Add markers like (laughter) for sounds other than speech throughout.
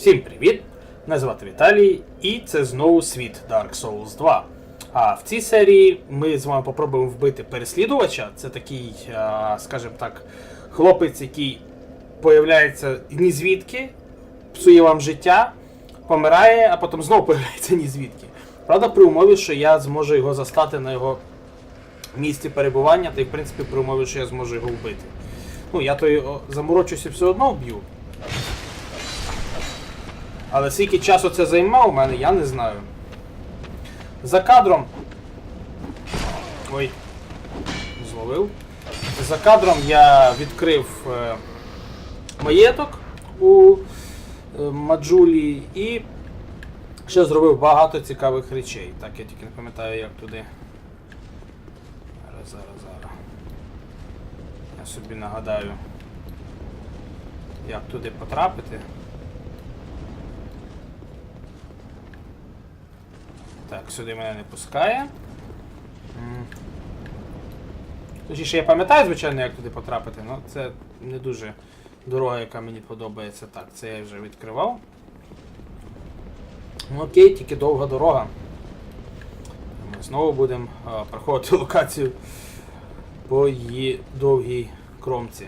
Всім привіт! Мене звати Віталій, і це знову світ Dark Souls 2. А в цій серії ми з вами попробуємо вбити переслідувача. Це такий, скажімо так, хлопець, який появляється ні звідки, псує вам життя, помирає, а потім знову (laughs) появляється ні звідки. Правда, при умові, що я зможу його застати на його місці перебування, та й в принципі при умові, що я зможу його вбити. Ну, я то заморочуся все одно вб'ю. Але скільки часу це займав у мене, я не знаю. За кадром. Ой. Зловив. За кадром я відкрив е, маєток у е, Маджулі і ще зробив багато цікавих речей. Так, я тільки не пам'ятаю, як туди. Зараз, зараз, зараз. Я собі нагадаю, як туди потрапити. Так, сюди мене не пускає. Точніше, я пам'ятаю, звичайно, як туди потрапити, але це не дуже дорога, яка мені подобається. Так, це я вже відкривав. Ну окей, тільки довга дорога. Ми знову будемо а, проходити локацію по її довгій кромці.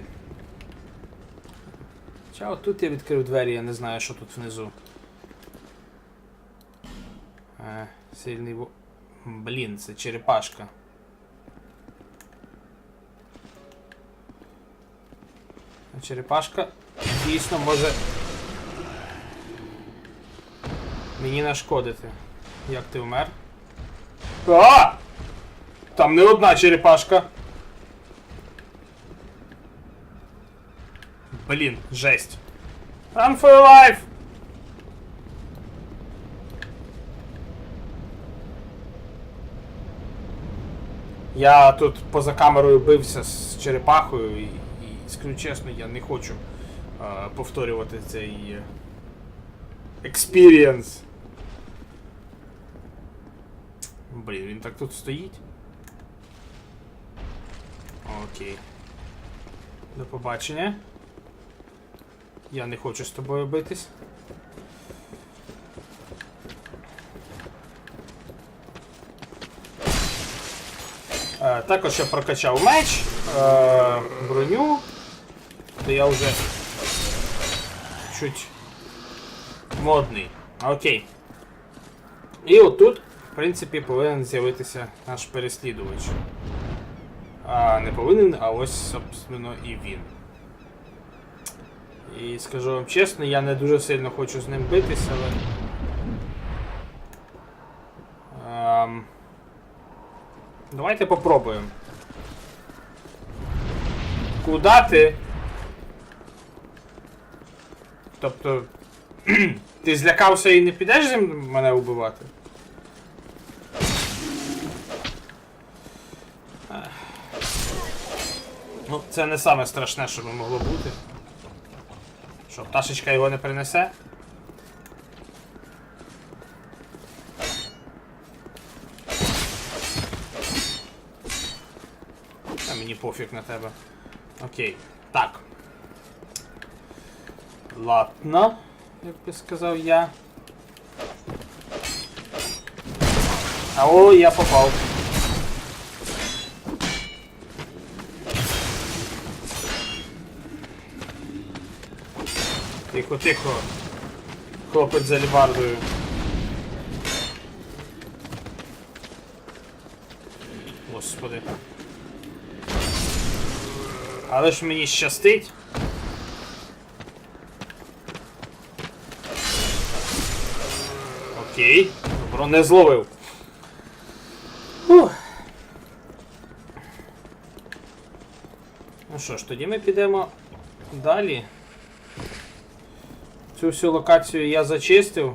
Хоча от тут я відкрив двері, я не знаю, що тут внизу. Сильний во... Блін, це черепашка. А Черепашка дійсно може мені нашкодити. Як ти вмер? А! Там не одна черепашка. Блін, жесть. Run for your life! Я тут поза камерою бився з черепахою і, і скажу чесно, я не хочу е, повторювати цей експірієнс. Блін, він так тут стоїть. Окей. До побачення. Я не хочу з тобою битись. Е, Також я прокачав меч, е, броню, то я вже чуть модний. Окей. І отут, в принципі, повинен з'явитися наш переслідувач. А, не повинен, а ось, собственно, і він. І скажу вам чесно, я не дуже сильно хочу з ним битись, але. Ем... Давайте попробуємо. Куда ти? Тобто. (clears throat) ти злякався і не підеш зі мене вбивати? Ну, це не саме страшне, що би могло бути. Що, пташечка його не принесе? Пофіг на тебе. Окей. Так. Ладно, як би сказав я. А о, я попав. Тихо, тихо. Хлопець за лібардою. Господи. Але ж мені щастить. Окей. Добро не зловив. Ну що ж, тоді ми підемо далі. Цю всю локацію я зачистив.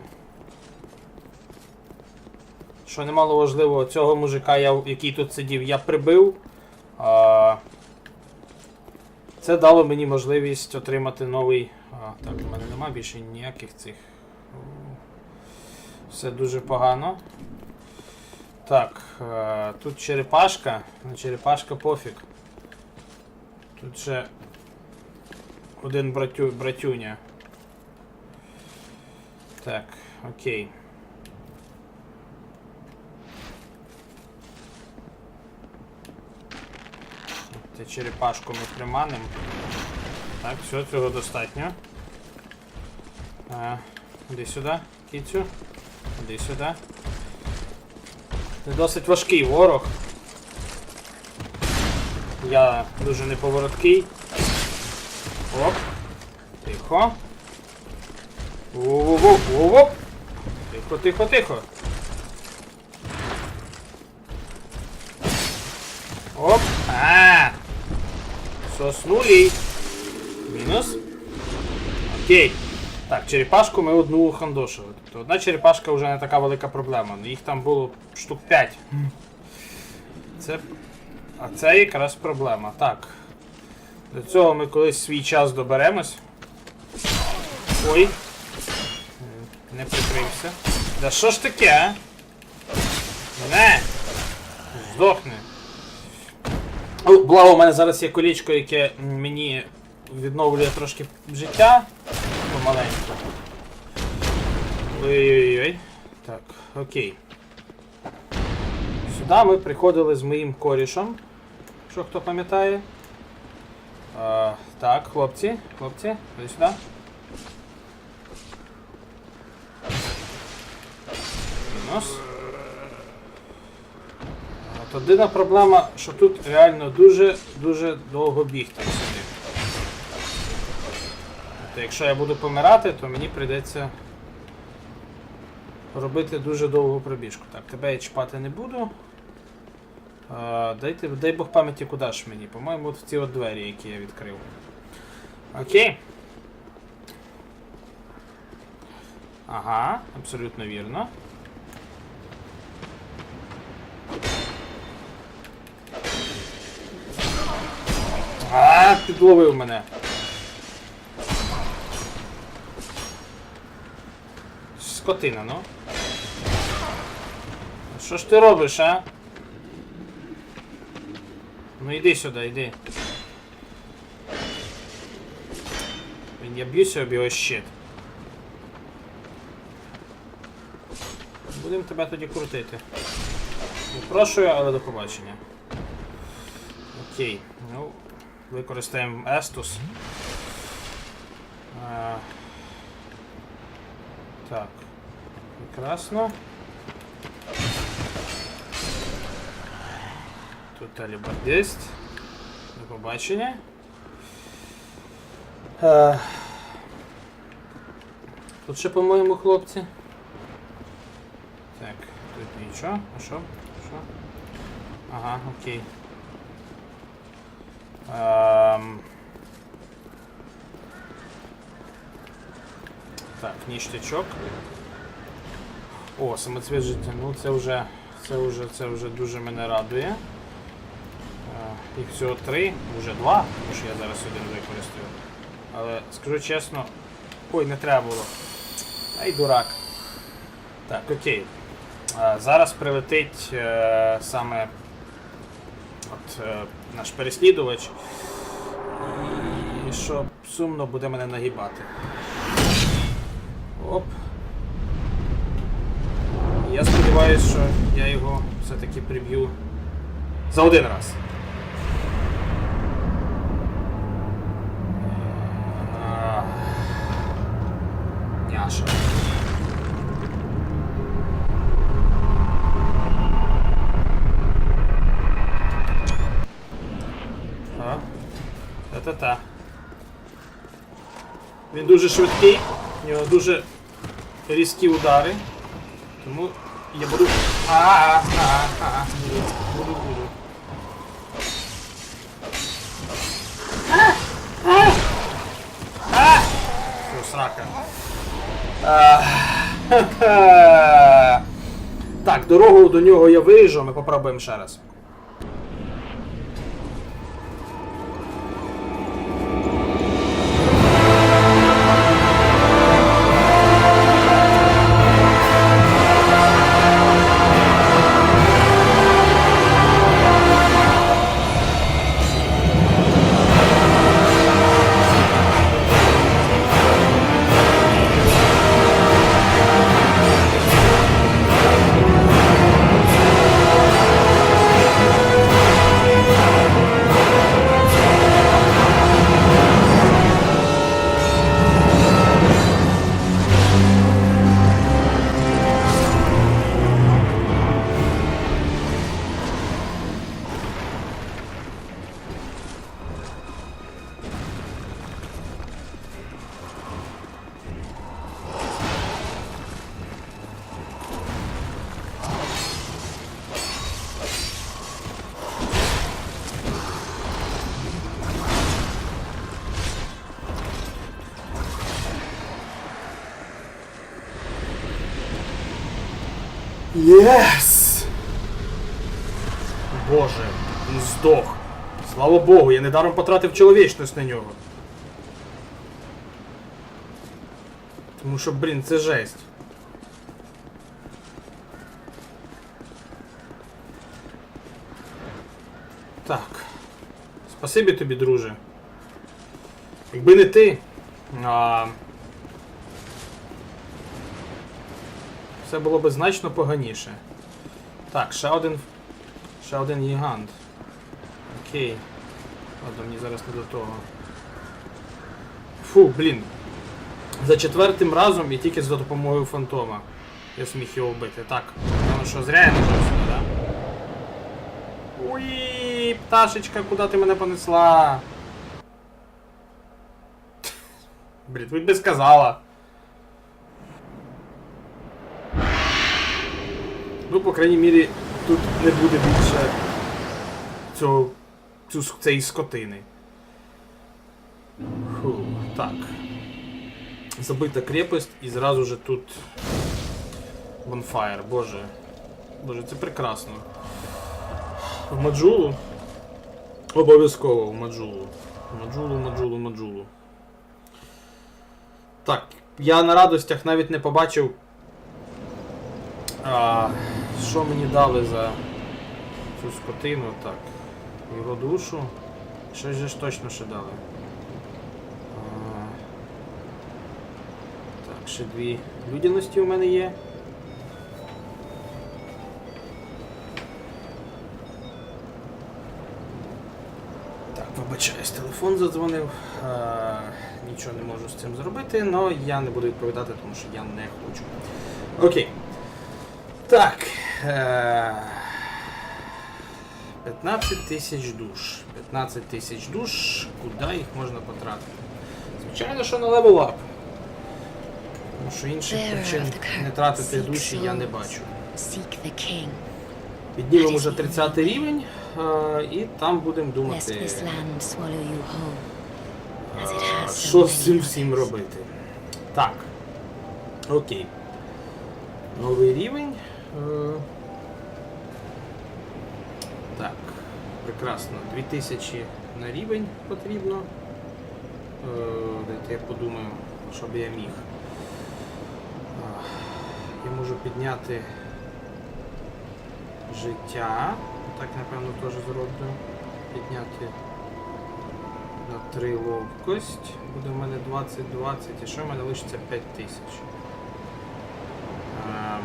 Що немало важливо, цього мужика, я, який тут сидів, я прибив. А, це дало мені можливість отримати новий. А, так, у мене нема більше ніяких цих. Все дуже погано. Так, е, тут черепашка. На черепашка пофіг. Тут ще один братю, братюня. Так, окей. Те черепашку ми приманимо. Так, все, цього достатньо. А, іди сюди, кіцю. Іди сюди. Це досить важкий ворог. Я дуже неповороткий. Оп. Тихо. Воу-воу-воу-воу. Тихо, тихо, тихо. Оп. Соснулі. Мінус. Окей. Так, черепашку ми одну хандошили. Тобто одна черепашка вже не така велика проблема. Їх там було штук 5. Це. А це якраз проблема. Так. До цього ми колись свій час доберемось. Ой. Не прикрився. Да що ж таке, а? Не! Здохни. О, Благо, у мене зараз є колічко, яке мені відновлює трошки життя. Помаленьку. Ой-ой-ой. Так, окей. Сюди ми приходили з моїм корішем. Що хто пам'ятає? А, так, хлопці, хлопці, іди сюди. Мінус. От єдина проблема, що тут реально дуже-дуже довго бігти сюди. Тобто, якщо я буду помирати, то мені прийдеться робити дуже довгу пробіжку. Так, тебе я чіпати не буду. А, дайте, дай Бог пам'яті, куди ж мені? По-моєму, в ці от двері, які я відкрив. Окей. Ага, абсолютно вірно. А, підловив мене. Скотина, ну. Що ж ти робиш, а? Ну йди сюди, йди. Я б'юся об його щит. Будемо тебе тоді крутити. Запрошую, але до побачення. Окей, ну, використаємо Естус. А, так. Прекрасно. Тут алібардист. До побачення. Е, Тут ще, по-моєму, хлопці. Так, тут нічого. А що? Що? Ага, окей. Ем... Так, ніштячок. О, самоцвіт життя. Ну це вже, це вже, це вже дуже мене радує. Е, Їх всього три, вже два, тому що я зараз один використаю. Але скажу чесно. Ой, не треба було. Ай, дурак. Так, окей. Е, Зараз прилетить е, саме от, наш переслідувач. І що сумно буде мене нагибати. Оп. Я сподіваюся, що я його все-таки приб'ю за один раз. А, Няша. А? Та-та-та. Він дуже швидкий, у нього дуже різкі удари. Тому я буду. А-а-а-а. Буду, буду! Що, срака. (laughs) Так, дорогу до нього я виріжу, ми попробуємо ще раз. Єс! Боже, він здох. Слава Богу, я недаром потратив чоловічність на нього. Тому що, блін, це жесть. Так. Спасибі тобі, друже. Якби не ти. А... Все було б значно поганіше. Так, ще один. Ще один гігант. Окей. Ладно, мені зараз не до того. Фу, блін. За четвертим разом і тільки за допомогою фантома. Я зміг його вбити. Так, ну що, зря я нажав сюди, да? Уї, пташечка, куди ти мене понесла? Блін, ви б не сказала. Ну, по крайній мірі, тут не буде більше цього, цю, цієї скотини. Фу, так. Забита крепость і зразу же тут Bonfire, боже. Боже, це прекрасно. В Маджулу? Обов'язково в Маджулу. Маджулу, Маджулу, Маджулу. Так, я на радостях навіть не побачив. А, що мені дали за цю скотину? Так. Його душу. Щось же ж точно ще дали. Так, ще дві людяності у мене є. Так, вибачаюсь, телефон задзвонив. Нічого не можу з цим зробити, але я не буду відповідати, тому що я не хочу. Окей. Так. Е- 15 тисяч душ. 15 тисяч душ. Куди їх можна потратити? Звичайно, що на левел ап. Тому що інших причин не тратити душі я не бачу. Піднімемо вже 30 рівень, е, і там будемо думати, е, що з цим всім робити. Так. Окей. Новий рівень. Е, Так. Прекрасно. 2000 на рівень потрібно. Е, Дайте я подумаю, щоб я міг. Я можу підняти життя. Так, напевно, теж зроблю. Підняти на 3 ловкость. Буде в мене 20-20, і що в мене лишиться 5 тисяч. Ем,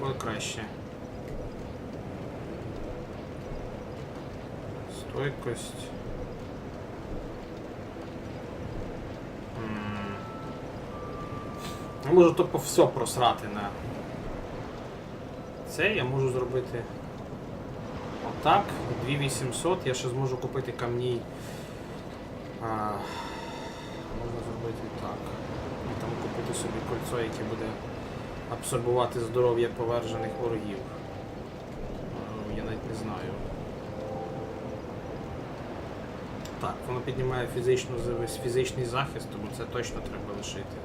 Такое краще. Стойкость. Я можу то по все просрати на це я можу зробити отак. 2800 я ще зможу купити камні. А, можна зробити так. І там купити собі кольцо, яке буде абсорбувати здоров'я повержених ворогів. Е, Я навіть не знаю. Так, воно піднімає фізичну, фізичний захист, тому це точно треба лишити.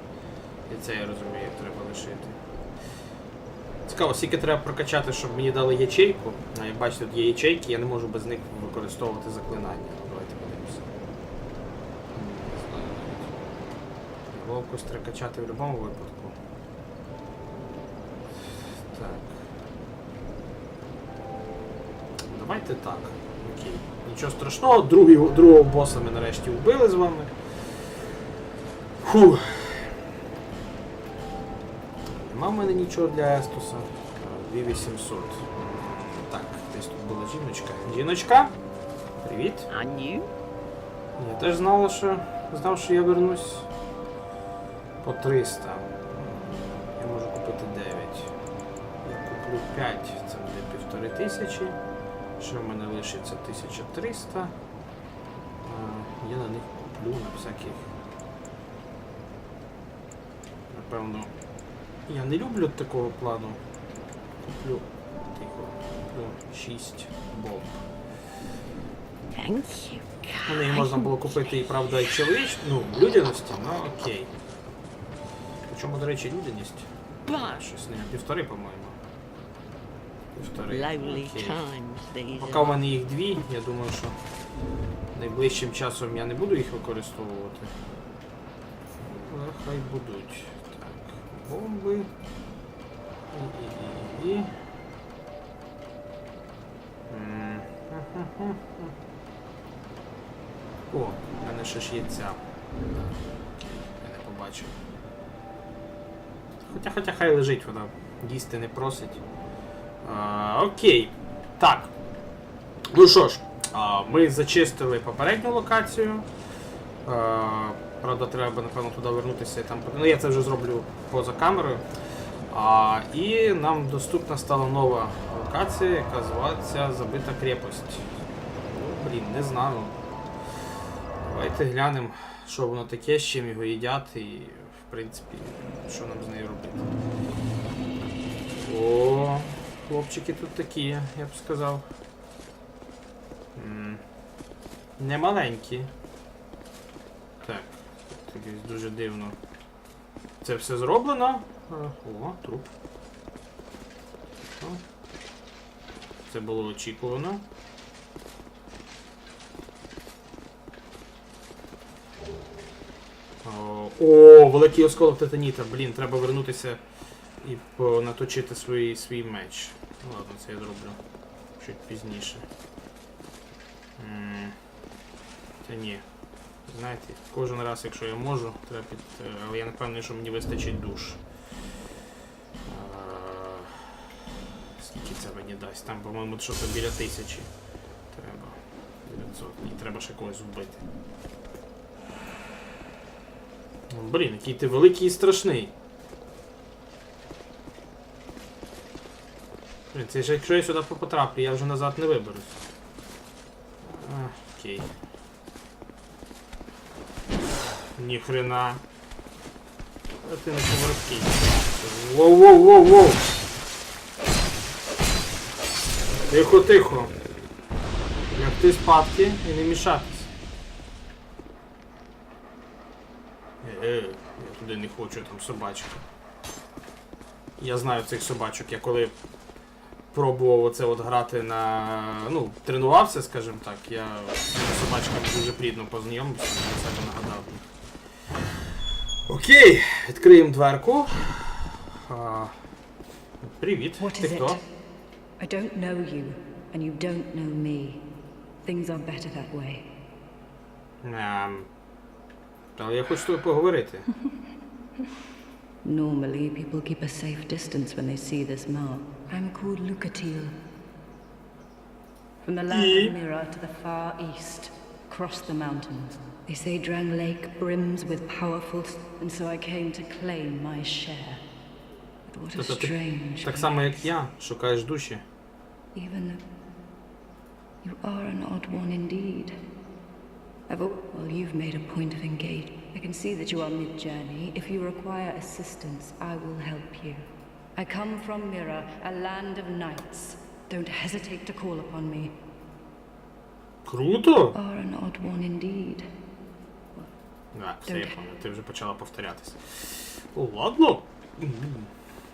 І це я розумію, треба лишити. Цікаво, скільки треба прокачати, щоб мені дали ячейку. А, як бачите, тут є ячейки, я не можу без них використовувати заклинання. Давайте подивимося. Ловкость треба качати в будь-якому випадку. Так. Давайте так. Окей. Нічого страшного, Другий, другого боса ми нарешті вбили з вами. Фух. Нема в мене нічого для Естуса. 2800. Так, десь тут була жіночка. Жіночка? Привіт. I knew. Я теж знала, що знав, що я вернусь по 300. Я можу купити 9. Я куплю 5, це буде півтори тисячі. Ще в мене лишиться 1300. Я на них куплю на всяких. Напевно. Я не люблю такого плану. Куплю. Тихо. Куплю 6 бомб. На неї можна було купити і правда і чоловіч, ну, людяності, ну окей. Причому, до речі, людяність. Щось не півтори, по-моєму. Півтори. Окей. times these Поки в мене їх дві, я думаю, що найближчим часом я не буду їх використовувати. Але хай будуть. Так, бомби. І, і, і, і. О, в мене ще ж є ця. Я не побачив. Хоча, хоча хай лежить, вона їсти не просить. Окей. Так. Ну що ж, а, ми зачистили попередню локацію. А, правда, треба, напевно, туди вернутися там. Ну, я це вже зроблю поза камерою. А, і нам доступна стала нова локація, яка звається Забита крепость. Ну, блін, не знаю. Давайте глянемо, що воно таке, з чим його їдять і, в принципі, що нам з нею робити. О, хлопчики тут такі, я б сказав. Не маленькі. Так, тобі дуже дивно. Це все зроблено. О, труп. О. Це було очікувано. О, О, великий осколок титаніта. Блін, треба вернутися і по- наточити свій, свій меч. Ну ладно, це я зроблю чуть пізніше. Та ні. Знаєте, кожен раз, якщо я можу, треба під. е, Але я не певний, що мені вистачить душ. Скільки це мені дасть? Там, по-моєму, щось біля тисячі. Треба. 900. І треба ще когось вбити. Блін, який ти великий і страшний. Це ж якщо я сюди потраплю, я вже назад не виберусь. Окей. Ніхрена. А ти не повороткий. Воу, воу, воу, воу. Тихо, тихо. Лягти спадки і не мішатись. Е, я туди не хочу, там собачка. Я знаю цих собачок. Я коли пробував оце от грати на. ну, тренувався, скажімо так, я з собачками дуже плідно познайомився, на себе нагадав. Окей, відкриємо дверку. А, привіт. Ти хто? I don't know you, and you don't know me. Things are better that way. Але я хочу з тобою поговорити. (laughs) Normally, people keep a safe distance when they see this mark. I'm called Lucatil. From the land Ye- of Mira to the far east, across the mountains. They say Drang Lake brims with powerful, s- and so I came to claim my share. But what a Тобто ти strange так само, як place. я, шукаєш душі. Even though you are an odd one indeed. I've al- well, you've made a point of engaging. I can see that you are mid-journey. If you require assistance, I will help you. I come from Mira, a land of knights. Don't hesitate to call upon me. Круто! Are an odd one indeed. Так, все, я пам'ятаю, ти вже почала повторятися. Ладно.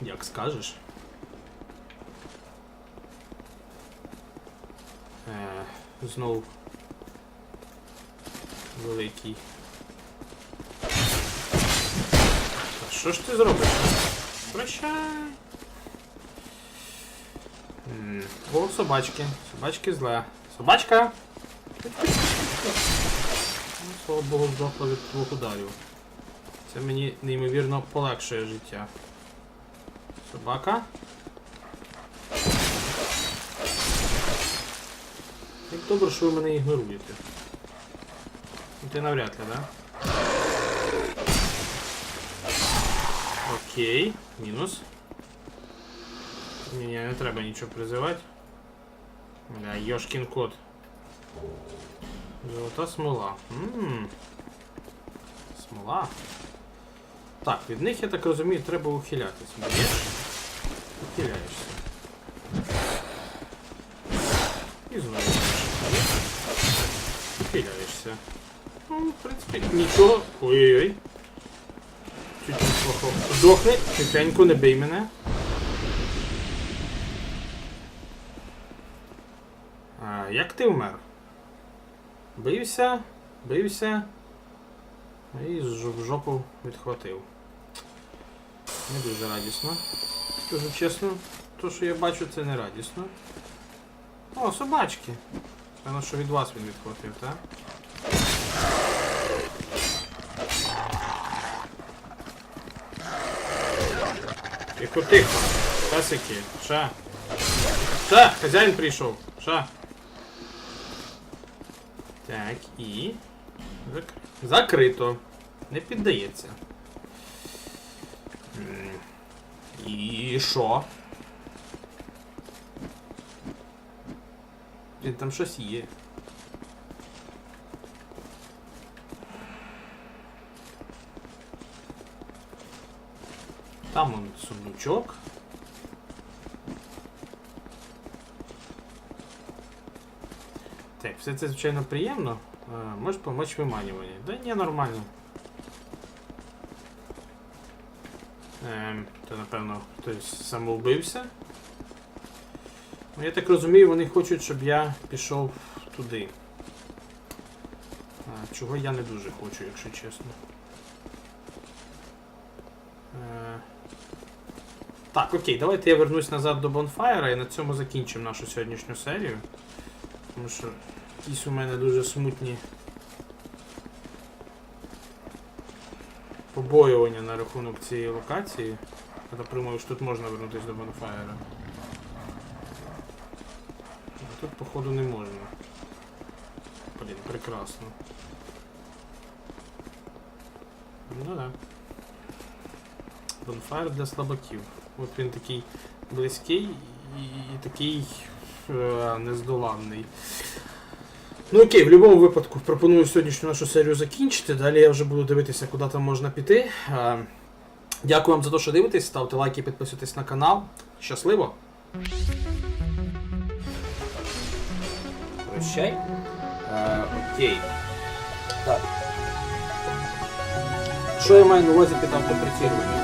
Як скажеш. Е, знов великий. Та що ж ти зробиш? Прощай. М, О, собачки. Собачки зле. Собачка! Ну, слава Богу, здохла від двох ударів. Це мені неймовірно полегшує життя. Собака. Як добре, що ви мене ігноруєте. Ти навряд ли, да? Окей, мінус. Ні, ні, не треба нічого призивати. Да, Йошкін кот. Золота смола. Ммм. Смола. Так, від них, я так розумію, треба ухилятись. Б'єш? Ухиляєшся. І знову. б'єш. Ухиляєшся. Ну, в принципі, нічого. Ой-ой-ой. Здохни, тихенько, не бий мене. як ти вмер? Бився, бився. І в жопу відхватив. Не дуже радісно. Скажу чесно, то, що я бачу, це не радісно. О, собачки. Певно, що від вас він відхватив, так? Тихо, тихо. Песики. Ша. Ша, хазяїн прийшов. Ша. Так, і. Зак... Закрито. Не піддається. І що? Блін, там щось є. Там он сундучок. Так, все це, звичайно, приємно. А, можеш помочь в виманюванні. Да ні, нормально. Ем, то напевно хтось самовбився. Ну, я так розумію, вони хочуть, щоб я пішов туди. А, чого я не дуже хочу, якщо чесно. Так, окей, давайте я вернусь назад до Бонфайра і на цьому закінчимо нашу сьогоднішню серію. Тому що якісь у мене дуже смутні побоювання на рахунок цієї локації. Я так думаю, що тут можна вернутися до Бонфайра. А тут, походу, не можна. Блін, прекрасно. Ну да. Бонфайр для слабаків. От він такий близький і, і такий е, нездоланний. Ну окей, в будь-якому випадку пропоную сьогоднішню нашу серію закінчити. Далі я вже буду дивитися, куди там можна піти. Е, Дякую вам за те, що дивитесь. Ставте лайки, підписуйтесь на канал. Щасливо! Прощай. Е, окей. Так. Що я маю на увазі під автоприцілювання?